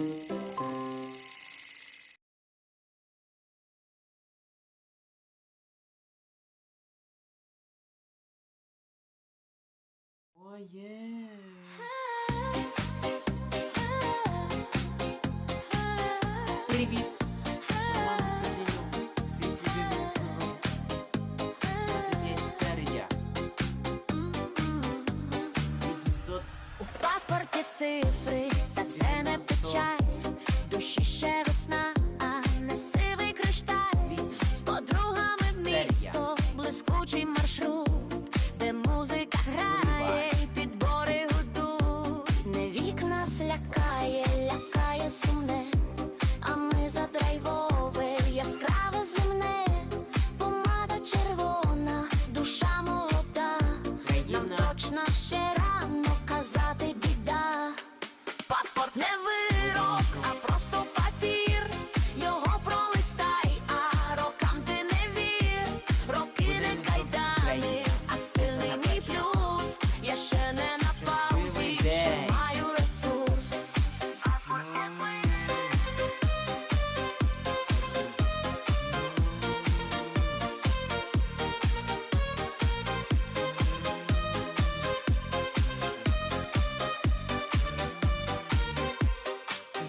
Oh yeah. Привіт. Паспорті цифри, та це не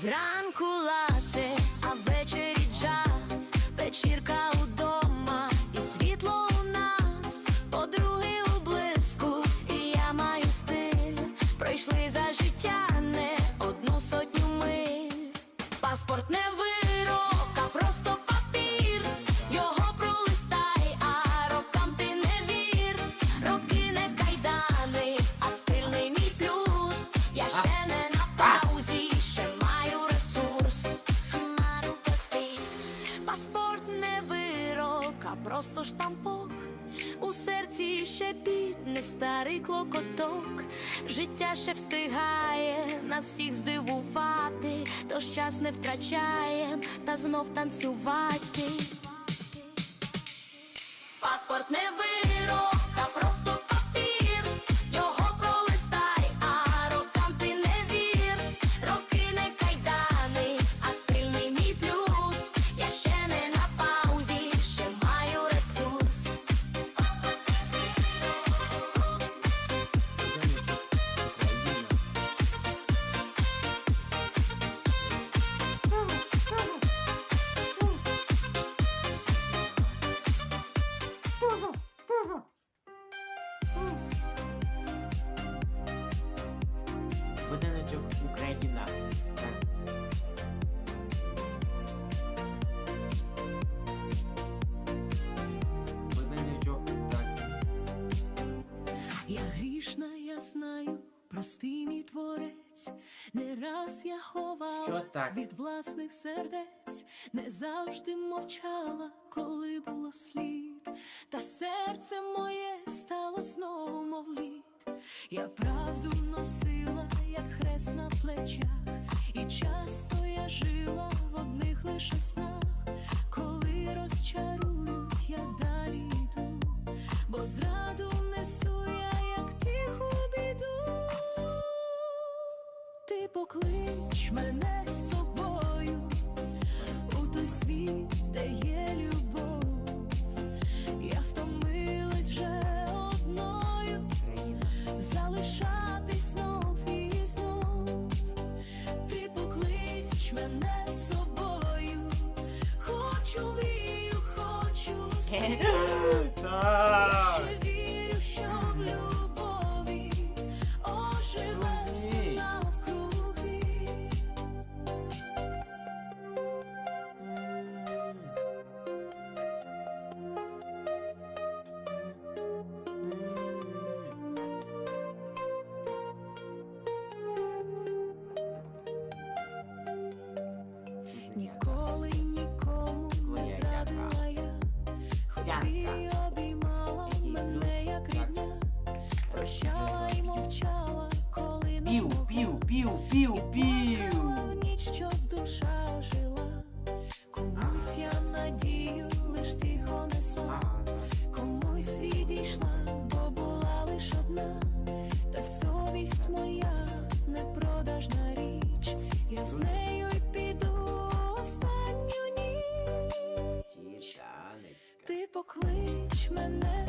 Зранку лати, а ввечері джаз, вечірка удома, і світло у нас, подруги у блиску, і я маю стиль. Пройшли за життя не одну сотню миль. Паспорт не а просто штампок. У серці ще не старий клокоток. Життя ще встигає нас всіх здивувати, тож час не втрачаєм та знов танцювати. Паспорт не вирок, Будиночок Україна. Будиночок, так. Я грішна, я знаю, простий мій творець. Не раз я ховалась від власних сердець, не завжди мовчала, коли було слід, та серце моє стало знову мов лід. Я правду носила, зраду несу я, як тиху біду. Ти поклич мене з собою у той світ, де є любов. Я втомилась вже одною залишатись знов і знов. Ти поклич мене з собою, хочу мрію, хочу світ. Так. пів, пів, пів. Ніч, щоб душа жила, комусь я надію, лиш тихо несла, комусь відійшла, бо була лиш одна, та совість моя непродажна річ, я з нею й піду останню ніч. Ти поклич мене.